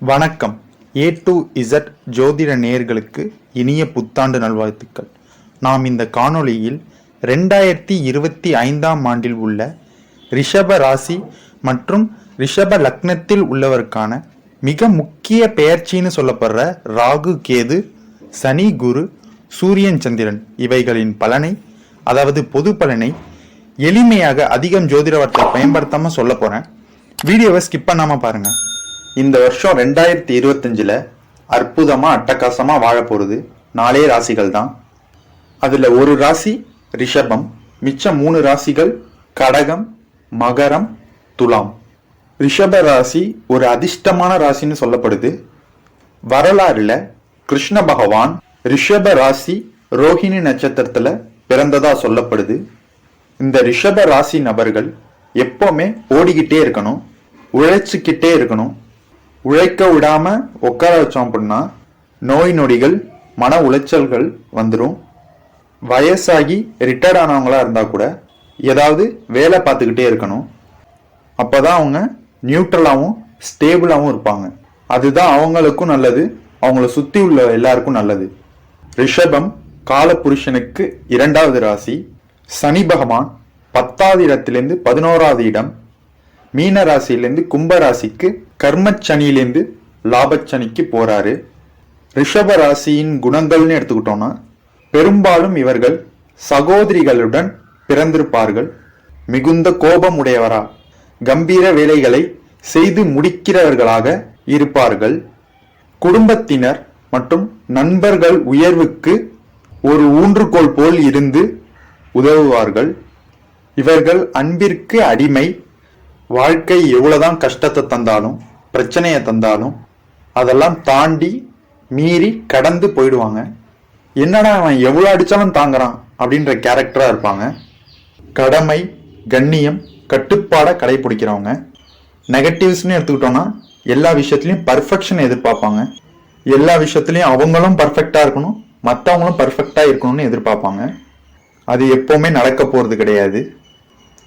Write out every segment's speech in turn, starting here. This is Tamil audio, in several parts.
வணக்கம். ஏ டு இசட் ஜோதிட நேர்களுக்கு இனிய புத்தாண்டு நல்வாழ்த்துக்கள். நாம் இந்த காணொளியில் ரெண்டாயிரத்தி இருபத்தி ஐந்தாம் ஆண்டில் உள்ள ரிஷப ராசி மற்றும் ரிஷப லக்னத்தில் உள்ளவருக்கான மிக முக்கிய பெயர்ச்சின்னு சொல்லப்படுற ராகு கேது சனி குரு சூரியன் சந்திரன் இவைகளின் பலனை அதாவது பொது பலனை எளிமையாக அதிகம் ஜோதிட வார்த்தை பயன்படுத்தாம சொல்ல போகிறேன் வீடியோவை ஸ்கிப் பண்ணாமல் பாருங்கள் இந்த வருஷம் ரெண்டாயிரத்தி இருபத்தஞ்சில் அற்புதமாக அட்டகாசமாக வாழ போகிறது நாலே ராசிகள் தான். அதில் ஒரு ராசி ரிஷபம் மிச்சம் மூணு ராசிகள் கடகம் மகரம் துலாம். ரிஷப ராசி ஒரு அதிர்ஷ்டமான ராசின்னு சொல்லப்படுது. வரலாறுல கிருஷ்ண பகவான் ரிஷப ராசி ரோஹிணி நட்சத்திரத்தில் பிறந்ததா சொல்லப்படுது. இந்த ரிஷப ராசி நபர்கள் எப்போவுமே ஓடிக்கிட்டே இருக்கணும் உழைச்சிக்கிட்டே இருக்கணும் உழைக்க விடாம உட்கார வச்சோம் அப்படின்னா நோய் நொடிகள் மன உளைச்சல்கள் வந்துடும் வயசாகி ரிட்டையர்ட் ஆனவங்களா இருந்தால் கூட ஏதாவது வேலை பார்த்துக்கிட்டே இருக்கணும். அப்போ தான் அவங்க நியூட்ரலாகவும் ஸ்டேபிளாகவும் இருப்பாங்க. அதுதான் அவங்களுக்கும் நல்லது அவங்கள சுற்றி உள்ள எல்லாருக்கும் நல்லது. ரிஷபம் காலபுருஷனுக்கு இரண்டாவது ராசி. சனி பகவான் பத்தாவது இடத்திலிருந்து பதினோராவது இடம். மீன ராசியிலேருந்து கும்ப ராசிக்கு கர்மச்சனியிலேருந்து லாபச்சனிக்கு போகிறாரு ரிஷப ராசியின் குணங்கள்னு எடுத்துக்கிட்டோம்னா பெரும்பாலும் இவர்கள் சகோதரிகளுடன் பிறந்திருப்பார்கள். மிகுந்த கோபம் உடையவரா கம்பீர வேலைகளை செய்து முடிக்கிறவர்களாக இருப்பார்கள். குடும்பத்தினர் மற்றும் நண்பர்கள் உயர்வுக்கு ஒரு ஊன்றுகோல் போல் இருந்து உதவுவார்கள். இவர்கள் அன்பிற்கு அடிமை வாழ்க்கை எவ்வளோதான் கஷ்டத்தை தந்தாலும் பிரச்சனையை தந்தாலும் அதெல்லாம் தாண்டி மீறி கடந்து போயிடுவாங்க. என்னடா அவன் எவ்வளோ அடித்தாலும் தாங்குறான் அப்படின்ற கேரக்டராக இருப்பாங்க. கடமை கண்ணியம் கட்டுப்பாடை கடைபிடிக்கிறவங்க. நெகட்டிவ்ஸ்னு எடுத்துக்கிட்டோன்னா எல்லா விஷயத்துலையும் பர்ஃபெக்ஷன் எதிர்பார்ப்பாங்க. எல்லா விஷயத்துலையும் அவங்களும் பர்ஃபெக்டாக இருக்கணும் மற்றவங்களும் பர்ஃபெக்டாக இருக்கணும்னு எதிர்பார்ப்பாங்க. அது எப்போவுமே நடக்க போகிறது கிடையாது.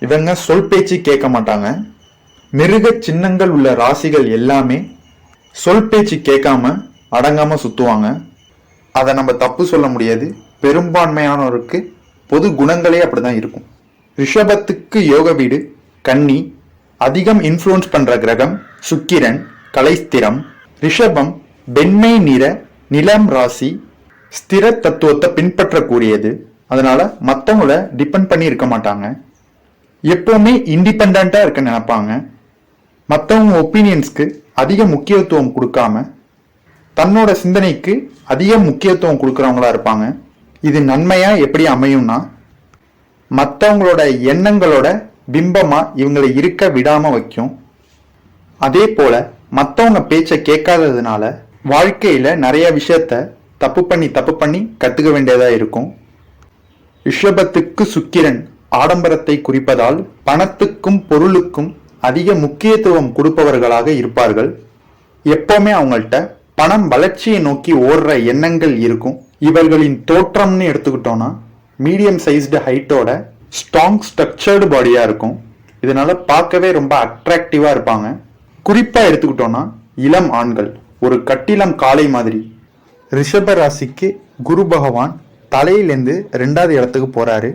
இவங்க சொல் பேச்சு கேட்க மாட்டாங்க. மிருக சின்னங்கள் உள்ள ராசிகள் எல்லாமே சொல் பேச்சு கேட்காம அடங்காம சுத்துவாங்க. அதை நம்ம தப்பு சொல்ல முடியாது. பெரும்பான்மையானோருக்கு பொது குணங்களே அப்படிதான் இருக்கும். ரிஷபத்துக்கு யோக வீடு கன்னி அதிகம் இன்ஃப்ளூயன்ஸ் பண்ற கிரகம் சுக்கிரன் கலைஸ்திரம் ரிஷபம் வெண்மை நிற நிலம் ராசி ஸ்திர தத்துவத்தை பின்பற்றக்கூடியது. அதனால மற்றவங்கள டிபெண்ட் பண்ணி இருக்க மாட்டாங்க. எப்பவுமே இண்டிபெண்டா இருக்க நினைப்பாங்க. மற்றவங்க ஒப்பீனியன்ஸ்க்கு அதிக முக்கியத்துவம் கொடுக்காம தன்னோட சிந்தனைக்கு அதிக முக்கியத்துவம் கொடுக்குறவங்களா இருப்பாங்க. இது நன்மையாக எப்படி அமையும்னா மற்றவங்களோட எண்ணங்களோட பிம்பமாக இவங்களை இருக்க விடாமல் வைக்கும். அதே போல் மற்றவங்க பேச்சை கேட்காததுனால வாழ்க்கையில் நிறைய விஷயத்த தப்பு பண்ணி தப்பு பண்ணி கற்றுக்க வேண்டியதாக இருக்கும். ரிஷபத்துக்கு சுக்கிரன் ஆடம்பரத்தை குறிப்பதால் பணத்துக்கும் பொருளுக்கும் அதிக முக்கியத்துவம் கொடுப்பவர்களாக இருப்பார்கள். எப்போவுமே அவங்கள்ட்ட பணம் வளர்ச்சியை நோக்கி ஓடுற எண்ணங்கள் இருக்கும். இவர்களின் தோற்றம்னு எடுத்துக்கிட்டோம்னா மீடியம் சைஸ்டு ஹைட்டோட ஸ்ட்ராங் ஸ்ட்ரக்சர்டு பாடியாக இருக்கும். இதனால பார்க்கவே ரொம்ப அட்ராக்டிவாக இருப்பாங்க. குறிப்பாக எடுத்துக்கிட்டோம்னா இளம் ஆண்கள். ஒரு கட்டிலம் காளை மாதிரி. ரிஷப ராசிக்கு குரு பகவான் தலையிலேருந்து ரெண்டாவது இடத்துக்கு போகிறாரு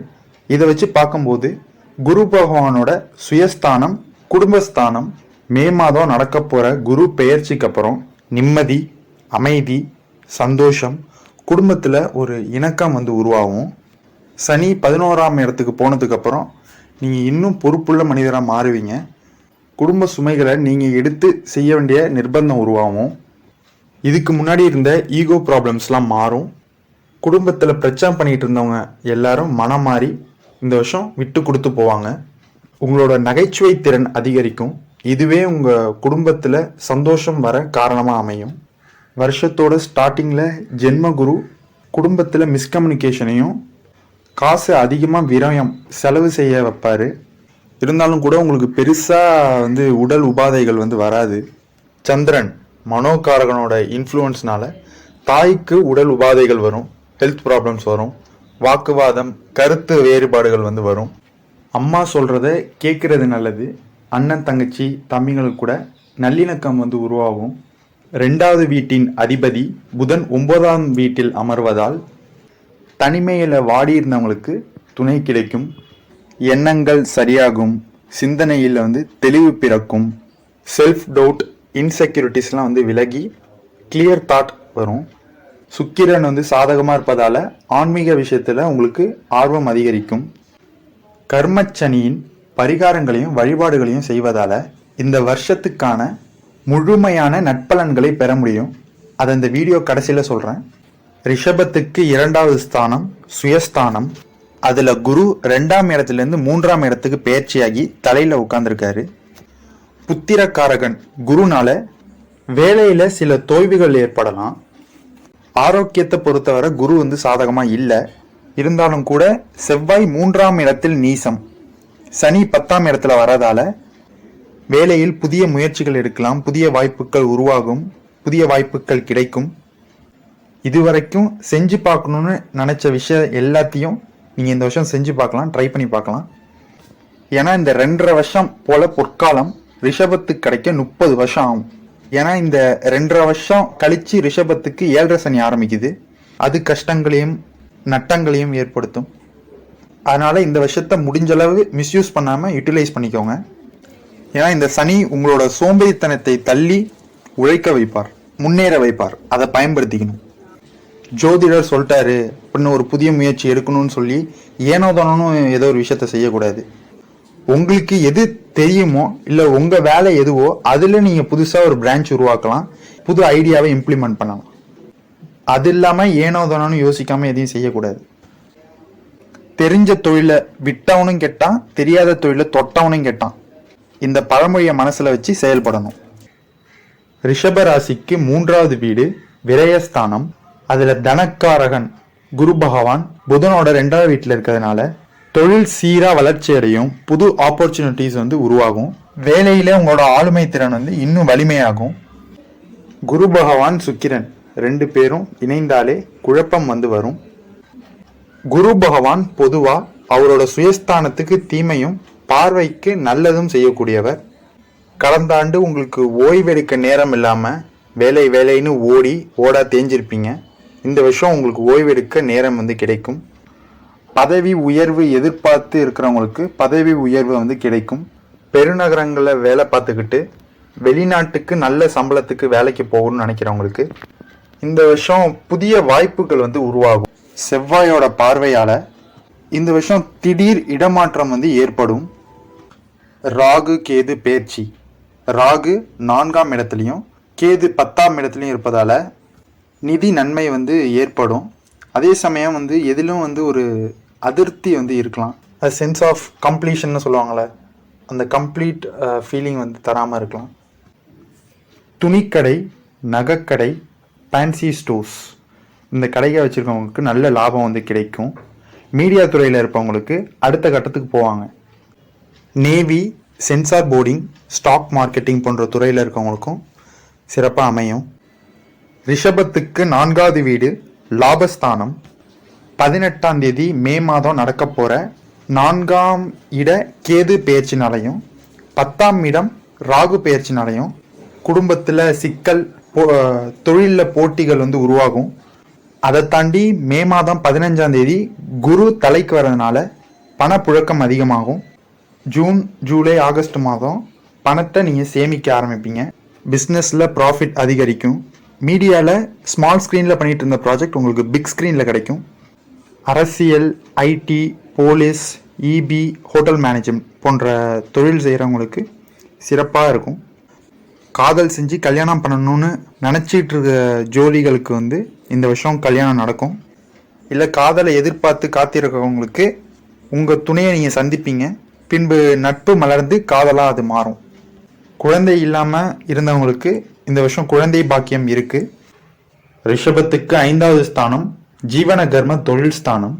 இதை வச்சு பார்க்கும்போது குரு பகவானோட சுயஸ்தானம் குடும்பஸ்தானம் மே மாதம் நடக்க போகிற குரு பெயர்ச்சிக்கு அப்புறம் நிம்மதி அமைதி சந்தோஷம் குடும்பத்தில் ஒரு இணக்கம் வந்து உருவாகும். சனி பதினோராம் இடத்துக்கு போனதுக்கப்புறம் நீங்கள் இன்னும் பொறுப்புள்ள மனிதராக மாறுவீங்க. குடும்ப சுமைகளை நீங்கள் எடுத்து செய்ய வேண்டிய நிர்பந்தம் உருவாகும். இதுக்கு முன்னாடி இருந்த ஈகோ ப்ராப்ளம்ஸ்லாம் மாறும். குடும்பத்தில் பிரச்சனை பண்ணிகிட்டு இருந்தவங்க எல்லாரும் மனம் மாறி இந்த வருஷம் விட்டு கொடுத்து போவாங்க. உங்களோட நகைச்சுவை திறன் அதிகரிக்கும். இதுவே உங்கள் குடும்பத்தில் சந்தோஷம் வர காரணமாக அமையும். வருஷத்தோட ஸ்டார்டிங்கில் ஜென்ம குரு குடும்பத்தில் மிஸ்கம்யூனிகேஷனையும் காசு அதிகமாக விரயம் செலவு செய்ய வைப்பார். இருந்தாலும் கூட உங்களுக்கு பெருசாக வந்து உடல் உபாதைகள் வந்து வராது. சந்திரன் மனோகாரகனோட இன்ஃப்ளூயன்ஸ்னால தாய்க்கு உடல் உபாதைகள் வரும். ஹெல்த் ப்ராப்ளம்ஸ் வரும். வாக்குவாதம் கருத்து வேறுபாடுகள் வந்து வரும். அம்மா சொல்கிறத கேட்குறது நல்லது. அண்ணன் தங்கச்சி தம்பிங்களுக்கு கூட நல்லிணக்கம் வந்து உருவாகும். ரெண்டாவது வீட்டின் அதிபதி புதன் ஒன்பதாம் வீட்டில் அமர்வதால் தனிமையில் வாடியிருந்தவங்களுக்கு துணை கிடைக்கும். எண்ணங்கள் சரியாகும். சிந்தனையில் வந்து தெளிவு பிறக்கும். செல்ஃப் டவுட் இன்செக்யூரிட்டிஸ்லாம் வந்து விலகி கிளியர் தாட் வரும். சுக்கிரன் வந்து சாதகமாக இருப்பதால் ஆன்மீக விஷயத்தில் உங்களுக்கு ஆர்வம் அதிகரிக்கும். கர்மச்சனியின் பரிகாரங்களையும் வழிபாடுகளையும் செய்வதால் இந்த வருஷத்துக்கான முழுமையான நட்பலன்களை பெற முடியும். அதை இந்த வீடியோ கடைசியில் சொல்கிறேன் ரிஷபத்துக்கு இரண்டாவது ஸ்தானம் சுயஸ்தானம். அதில் குரு ரெண்டாம் இடத்துலேருந்து மூன்றாம் இடத்துக்கு பயிற்சியாகி தலையில் உட்காந்துருக்காரு புத்திரக்காரகன் குருனால வேலையில் சில தோய்வுகள் ஏற்படலாம். ஆரோக்கியத்தை பொறுத்தவரை குரு வந்து சாதகமாக இல்லை. இருந்தாலும் கூட செவ்வாய் மூன்றாம் இடத்தில் நீசம். சனி பத்தாம் இடத்துல வரதால வேலையில் புதிய முயற்சிகள் எடுக்கலாம். புதிய வாய்ப்புகள் உருவாகும். புதிய வாய்ப்புகள் கிடைக்கும். இதுவரைக்கும் செஞ்சு பார்க்கணுன்னு நினச்ச விஷயம் எல்லாத்தையும் நீங்கள் இந்த வருஷம் செஞ்சு பார்க்கலாம். ட்ரை பண்ணி பார்க்கலாம். ஏன்னா இந்த ரெண்டரை வருஷம் போல பொற்காலம் ரிஷபத்துக்கு கிடைக்க முப்பது வருஷம் ஆகும். ஏன்னா இந்த ரெண்டரை வருஷம் கழிச்சு ரிஷபத்துக்கு ஏழரை சனி ஆரம்பிக்குது. அது கஷ்டங்களையும் நட்டங்களையும் ஏற்படுத்தும். அதனால இந்த வருஷத்தை முடிஞ்ச அளவு மிஸ்யூஸ் பண்ணாமல் யூட்டிலைஸ் பண்ணிக்கோங்க. ஏன்னா இந்த சனி உங்களோட சோம்பேறித்தனத்தை தள்ளி உழைக்க வைப்பார் முன்னேற வைப்பார். அதை பயன்படுத்திக்கணும். ஜோதிடர் சொல்லிட்டாரு அப்படின்னு ஒரு புதிய முயற்சி எடுக்கணும்னு சொல்லி ஏனோ ஏதோ ஒரு விஷயத்த செய்யக்கூடாது. உங்களுக்கு எது தெரியுமோ இல்லை உங்கள் வேலை எதுவோ அதில் நீங்கள் புதுசாக ஒரு பிரான்ச் உருவாக்கலாம் புது ஐடியாவை இம்ப்ளிமெண்ட் பண்ணலாம். அது இல்லாமல் ஏனோ தானோன்னு யோசிக்காமல் எதையும் செய்யக்கூடாது. தெரிஞ்ச தொழிலை விட்டவனும் கெட்டான் தெரியாத தொழிலை தொட்டவனும் கெட்டான். இந்த பழமொழியை மனசில் வச்சு செயல்படணும். ரிஷப ராசிக்கு மூன்றாவது வீடு விரயஸ்தானம். அதில் தனக்காரகன் குரு பகவான் புதனோட ரெண்டாவது வீட்டில் இருக்கிறதுனால தொழில் சீராக வளர்ச்சி அடையும். புது ஆப்பர்ச்சுனிட்டிஸ் வந்து உருவாகும். வேலையில் உங்களோட ஆளுமை திறன் வந்து இன்னும் வலிமையாகும். குரு பகவான் சுக்கிரன் ரெண்டு பேரும் இணைந்தாலே குழப்பம் வந்து வரும். குரு பகவான் பொதுவாக அவரோட சுயஸ்தானத்துக்கு தீமையும் பார்வைக்கு நல்லதும் செய்யக்கூடியவர். கடந்த ஆண்டு உங்களுக்கு ஓய்வெடுக்க நேரம் இல்லாமல் வேலை வேலைன்னு ஓடி ஓடா தேஞ்சிருப்பீங்க. இந்த வருஷம் உங்களுக்கு ஓய்வெடுக்க நேரம் வந்து கிடைக்கும். பதவி உயர்வு எதிர்பார்த்து இருக்கிறவங்களுக்கு பதவி உயர்வு வந்து கிடைக்கும். பெருநகரங்களில் வேலை பார்த்துக்கிட்டு வெளிநாட்டுக்கு நல்ல சம்பளத்துக்கு வேலைக்கு போகணும்னு நினைக்கிறவங்களுக்கு இந்த வருஷம் புதிய வாய்ப்புகள் வந்து உருவாகும். செவ்வாயோட பார்வையால் இந்த வருஷம் திடீர் இடமாற்றம் வந்து ஏற்படும். ராகு கேது பேர்ச்சி. ராகு நான்காம் இடத்துலையும் கேது பத்தாம் இடத்துலையும் இருப்பதால் நிதி நன்மை வந்து ஏற்படும். அதே சமயம் வந்து எதிலும் வந்து ஒரு அதிருப்தி வந்து இருக்கலாம். அது சென்ஸ் ஆஃப் கம்ப்ளீஷன்னு சொல்லுவாங்களே அந்த கம்ப்ளீட் ஃபீலிங் வந்து தராமல் இருக்கலாம். துணிக்கடை நகைக்கடை ஃபேன்சி ஸ்டோர்ஸ் இந்த கடையை வச்சுருக்கவங்களுக்கு நல்ல லாபம் வந்து கிடைக்கும். மீடியா துறையில் இருப்பவங்களுக்கு அடுத்த கட்டத்துக்கு போவாங்க. Navy censor boarding stock marketing போன்ற துறையில் இருக்கவங்களுக்கும் சிறப்பாக அமையும். ரிஷபத்துக்கு நான்காவது வீடு லாபஸ்தானம் பதினெட்டாம் தேதி மே மாதம் நடக்க போகிற நான்காம் இட கேது பெயர்ச்சினாலையும் பத்தாம் இடம் ராகு பெயர்ச்சினாலையும் குடும்பத்தில் சிக்கல் தொழிலில் போட்டிகள் வந்து உருவாகும். அதை தாண்டி மே மாதம் பதினஞ்சாம் தேதி குரு தலைக்கு வர்றதுனால பணப்புழக்கம் அதிகமாகும். ஜூன் ஜூலை ஆகஸ்ட் மாதம் பணத்தை நீங்கள் சேமிக்க ஆரம்பிப்பீங்க. பிஸ்னஸில் ப்ராஃபிட் அதிகரிக்கும். மீடியாவில் ஸ்மால் ஸ்க்ரீனில் பண்ணிகிட்டு இருந்த ப்ராஜெக்ட் உங்களுக்கு பிக் ஸ்க்ரீனில் கிடைக்கும். அரசியல் IT police EB hotel management போன்ற தொழில் செய்கிறவங்களுக்கு சிறப்பாக இருக்கும். காதல் செஞ்சு கல்யாணம் பண்ணணும்னு நினச்சிட்டு இருக்க ஜோலிகளுக்கு வந்து இந்த வருஷம் கல்யாணம் நடக்கும். இல்லை காதலை எதிர்பார்த்து காத்திருக்கவங்களுக்கு உங்கள் துணையை நீங்கள் சந்திப்பீங்க. பின்பு நட்பு மலர்ந்து காதலாக அது மாறும். குழந்தை இல்லாமல் இருந்தவங்களுக்கு இந்த வருஷம் குழந்தை பாக்கியம் இருக்குது ரிஷபத்துக்கு ஐந்தாவது ஸ்தானம் ஜீவன கர்ம தொழில் ஸ்தானம்.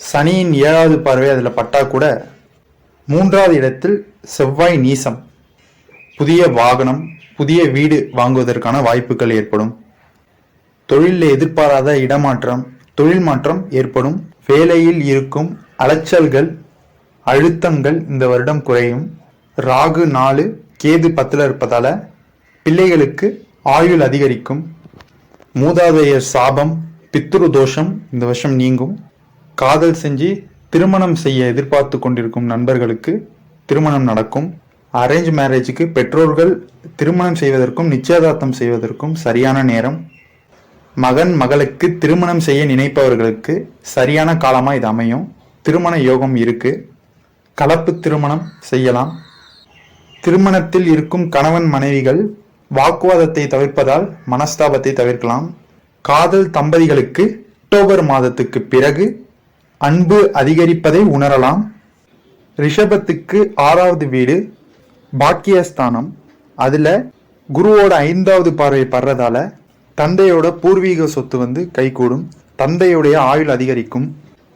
சனியின் ஏழாவது பார்வை அதில் பட்டா கூட மூன்றாவது இடத்தில் செவ்வாய் நீசம். புதிய வாகனம் புதிய வீடு வாங்குவதற்கான வாய்ப்புகள் ஏற்படும். தொழிலில் எதிர்பாராத இடமாற்றம் தொழில் மாற்றம் ஏற்படும். வேலையில் இருக்கும் அலைச்சல்கள் அழுத்தங்கள் இந்த வருடம் குறையும். ராகு நாலு கேது பத்தில் இருப்பதால பிள்ளைகளுக்கு ஆயுள் அதிகரிக்கும். மூதாதையர் சாபம் பித்ரு தோஷம் இந்த வருஷம் நீங்கும். காதல் செஞ்சு திருமணம் செய்ய எதிர்பார்த்து கொண்டிருக்கும் நண்பர்களுக்கு திருமணம் நடக்கும். அரேஞ்ச் மேரேஜுக்கு பெற்றோர்கள் திருமணம் செய்வதற்கும் நிச்சயதார்த்தம் செய்வதற்கும் சரியான நேரம். மகன் மகளுக்கு திருமணம் செய்ய நினைப்பவர்களுக்கு சரியான காலமாக இது அமையும். திருமண யோகம் இருக்கு. கலப்பு திருமணம் செய்யலாம். திருமணத்தில் இருக்கும் கணவன் மனைவிகள் வாக்குவாதத்தை தவிர்ப்பதால் மனஸ்தாபத்தை தவிர்க்கலாம். காதல் தம்பதிகளுக்கு அக்டோபர் மாதத்துக்கு பிறகு அன்பு அதிகரிப்பதை உணரலாம். ரிஷபத்துக்கு ஆறாவது வீடு பாக்கியஸ்தானம். அதில் குருவோட ஐந்தாவது பார்வை படுறதால தந்தையோட பூர்வீக சொத்து வந்து கைகூடும். தந்தையுடைய ஆயுள் அதிகரிக்கும்.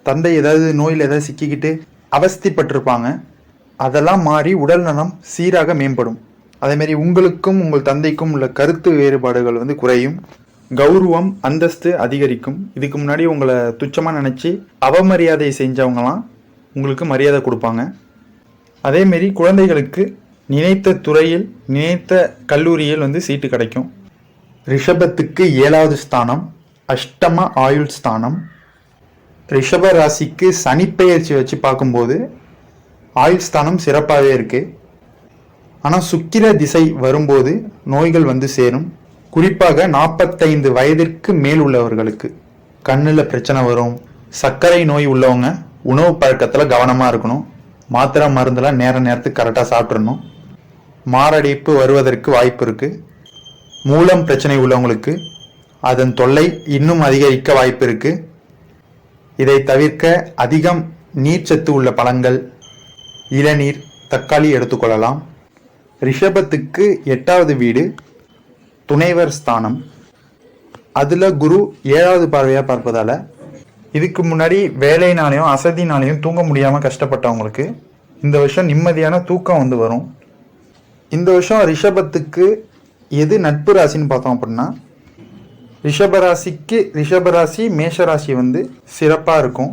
தந்தை ஏதாவது நோயில் ஏதாவது சிக்கிக்கிட்டு அவஸ்திப்பட்டிருப்பாங்க. அதெல்லாம் மாறி உடல் நலம் சீராக மேம்படும். அதேமாரி உங்களுக்கும் உங்கள் தந்தைக்கும் உள்ள கருத்து வேறுபாடுகள் வந்து குறையும். கௌரவம் அந்தஸ்து அதிகரிக்கும். இதுக்கு முன்னாடி உங்களை துச்சமாக நினச்சி அவமரியாதை செஞ்சவங்களாம் உங்களுக்கு மரியாதை கொடுப்பாங்க. அதேமாரி குழந்தைகளுக்கு நினைத்த துறையில் நினைத்த கல்லூரியில் வந்து சீட்டு கிடைக்கும். ரிஷபத்துக்கு ஏழாவது ஸ்தானம் அஷ்டம ஆயுள் ஸ்தானம். ரிஷப ராசிக்கு சனிப்பெயர்ச்சி வச்சு பார்க்கும்போது ஆயுள் ஸ்தானம் சிறப்பாகவே இருக்குது ஆனால் சுக்கிர திசை வரும்போது நோய்கள் வந்து சேரும். குறிப்பாக நாற்பத்தைந்து வயதிற்கு மேல் உள்ளவர்களுக்கு கண்ணில் பிரச்சனை வரும். சர்க்கரை நோய் உள்ளவங்க உணவு பழக்கத்தில் கவனமாக இருக்கணும். மாத்திரை மருந்தெல்லாம் நேர நேரத்துக்கு கரெக்டாக சாப்பிட்றணும் மாரடைப்பு வருவதற்கு வாய்ப்பு இருக்குது மூலம் பிரச்சனை உள்ளவங்களுக்கு அதன் தொல்லை இன்னும் அதிகரிக்க வாய்ப்பு இருக்குது இதை தவிர்க்க அதிகம் நீர்ச்சத்து உள்ள பழங்கள் இளநீர் தக்காளி எடுத்துக்கொள்ளலாம். ரிஷபத்துக்கு எட்டாவது வீடு துணைவர் ஸ்தானம். அதில் குரு ஏழாவது பார்வையாக பார்ப்பதால் இதுக்கு முன்னாடி வேலைனாலையும் அசதினாலையும் தூங்க முடியாமல் கஷ்டப்பட்டவங்களுக்கு இந்த வருஷம் நிம்மதியான தூக்கம் வந்து வரும். இந்த வருஷம் ரிஷபத்துக்கு எது நட்பு ராசின்னு பார்த்தோம் அப்படின்னா ரிஷபராசிக்கு ரிஷபராசி மேஷராசி வந்து சிறப்பாக இருக்கும்.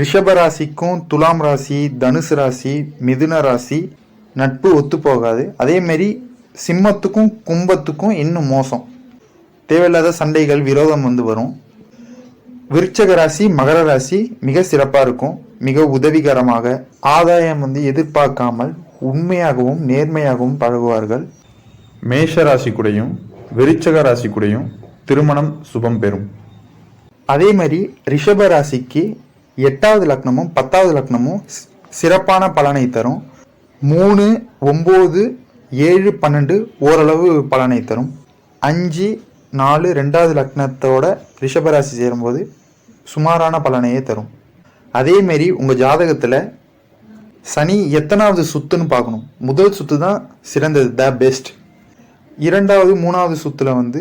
ரிஷபராசிக்கும் துலாம் ராசி தனுசு ராசி மிதுன ராசி நட்பு ஒத்து போகாது அதேமாரி சிம்மத்துக்கும் கும்பத்துக்கும் இன்னும் மோசம். தேவையில்லாத சண்டைகள் விரோதம் வந்து வரும். விருச்சக ராசி மகர ராசி மிக சிறப்பாக இருக்கும். மிக உதவிகரமாக ஆதாயம் வந்து எதிர்பார்க்காமல் உண்மையாகவும் நேர்மையாகவும் பழகுவார்கள். மேஷ ராசி கூடயும் விருச்சக ராசி கூடயும் திருமணம் சுபம் பெறும். அதே மாதிரி ரிஷப ராசிக்கு எட்டாவது லக்னமும் பத்தாவது லக்னமும் சிறப்பான பலனை தரும். மூணு ஒம்பது ஏழு பன்னெண்டு ஓரளவு பலனை தரும். அஞ்சு நாலு ரெண்டாவது லக்னத்தோட ரிஷபராசி சேரும்போது சுமாரான பலனையே தரும். அதேமாரி உங்கள் ஜாதகத்தில் சனி எத்தனாவது சுத்துன்னு பார்க்கணும். முதல் சுத்து தான் சிறந்தது த பெஸ்ட் இரண்டாவது மூணாவது சுத்தில் வந்து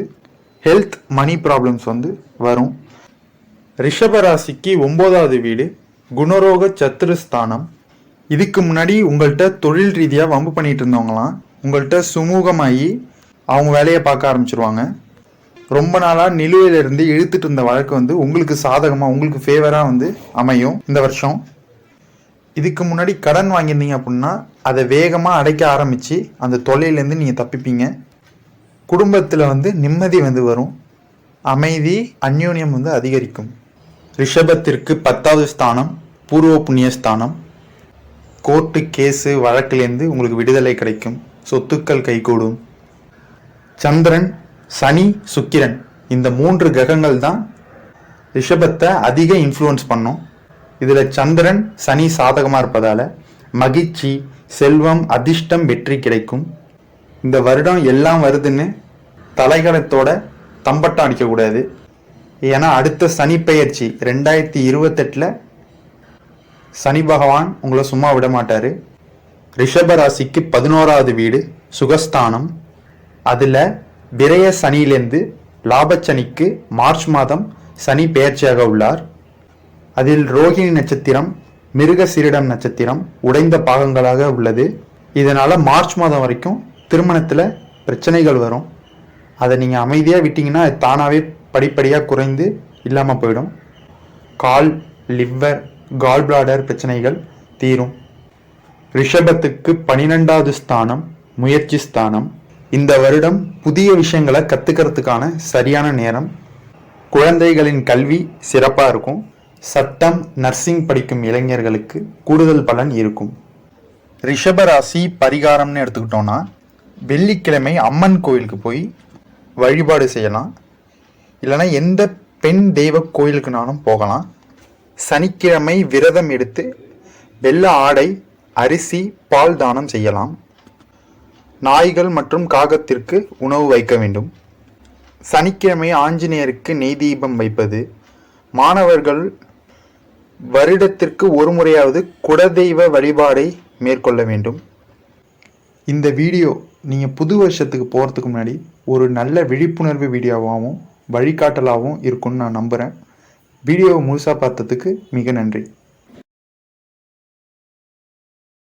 ஹெல்த் மணி ப்ராப்ளம்ஸ் வந்து வரும். ரிஷபராசிக்கு ஒம்போதாவது வீடு குணரோக சத்துருஸ்தானம் இதுக்கு முன்னாடி உங்கள்கிட்ட தொழில் ரீதியாக வம்பு பண்ணிட்டு இருந்தவங்களாம் உங்கள்கிட்ட சுமூகமாகி அவங்க வேலையை பார்க்க ஆரம்பிச்சிருவாங்க. ரொம்ப நாளாக நிலுவையில் இருந்து இழுத்துட்டு இருந்த வழக்கு வந்து உங்களுக்கு சாதகமாக உங்களுக்கு ஃபேவராக வந்து அமையும் இந்த வருஷம். இதுக்கு முன்னாடி கடன் வாங்கியிருந்தீங்க அப்படின்னா அதை வேகமாக அடைக்க ஆரம்பித்து அந்த தொல்லையிலேருந்து நீங்கள் தப்பிப்பீங்க. குடும்பத்தில் வந்து நிம்மதி வந்து வரும். அமைதி அந்யோன்யம் வந்து அதிகரிக்கும். ரிஷபத்திற்கு பத்தாவது ஸ்தானம் பூர்வ புண்ணிய ஸ்தானம். கோர்ட்டு கேஸு வழக்கிலேருந்து உங்களுக்கு விடுதலை கிடைக்கும். சொத்துக்கள் கைகூடும். சந்திரன் சனி சுக்கிரன் இந்த மூன்று கிரகங்கள் தான் ரிஷபத்தை அதிக இன்ஃப்ளூயன்ஸ் பண்ணும். இதில் சந்திரன் சனி சாதகமாக இருப்பதால் மகிழ்ச்சி செல்வம் அதிர்ஷ்டம் வெற்றி கிடைக்கும். இந்த வருடம் எல்லாம் வருதுன்னு தலைகணத்தோட தம்பட்டம் அடிக்கக்கூடாது. ஏன்னா அடுத்த சனி பெயர்ச்சி ரெண்டாயிரத்தி இருபத்தெட்டில் சனி பகவான் உங்களை சும்மா விட மாட்டார். ரிஷபராசிக்கு பதினோராவது வீடு சுகஸ்தானம். அதில் விரய சனியிலேருந்து லாபச்சனிக்கு மார்ச் மாதம் சனி பெயர்ச்சியாக உள்ளார். அதில் ரோகிணி நட்சத்திரம் மிருக சீரிடம் நட்சத்திரம் உடைந்த பாகங்களாக உள்ளது. இதனால் மார்ச் மாதம் வரைக்கும் திருமணத்தில் பிரச்சனைகள் வரும். அதை நீங்கள் அமைதியாக விட்டிங்கன்னா அது தானாகவே படிப்படியாக குறைந்து இல்லாமல் போயிடும். கால் லிவர் கால் பிளாடர் பிரச்சனைகள் தீரும். ரிஷபத்துக்கு பனிரெண்டாவது ஸ்தானம் முயற்சி ஸ்தானம். இந்த வருடம் புதிய விஷயங்களை கற்றுக்கிறதுக்கான சரியான நேரம். குழந்தைகளின் கல்வி சிறப்பாக இருக்கும். சட்டம் நர்சிங் படிக்கும் இளைஞர்களுக்கு கூடுதல் பலன் இருக்கும். ரிஷபராசி பரிகாரம்னு எடுத்துக்கிட்டோன்னா வெள்ளிக்கிழமை அம்மன் கோயிலுக்கு போய் வழிபாடு செய்யலாம். இல்லைன்னா எந்த பெண் தெய்வ கோயிலுக்குனாலும் போகலாம். சனிக்கிழமை விரதம் எடுத்து வெள்ள ஆடை அரிசி பால் தானம் செய்யலாம். நாய்கள் மற்றும் காகத்திற்கு உணவு வைக்க வேண்டும். சனிக்கிழமை ஆஞ்சநேயருக்கு நெய் தீபம் வைப்பது. மாணவர்கள் வருடத்திற்கு ஒரு முறையாவது குலதெய்வ வழிபாடை மேற்கொள்ள வேண்டும். இந்த வீடியோ நீங்கள் புது வருஷத்துக்கு போகிறதுக்கு முன்னாடி ஒரு நல்ல விழிப்புணர்வு வீடியோவாகவும் வழிகாட்டலாகவும் இருக்கும்னு நான் நம்புகிறேன் வீடியோவை முழுசாக பார்த்ததுக்கு மிக நன்றி.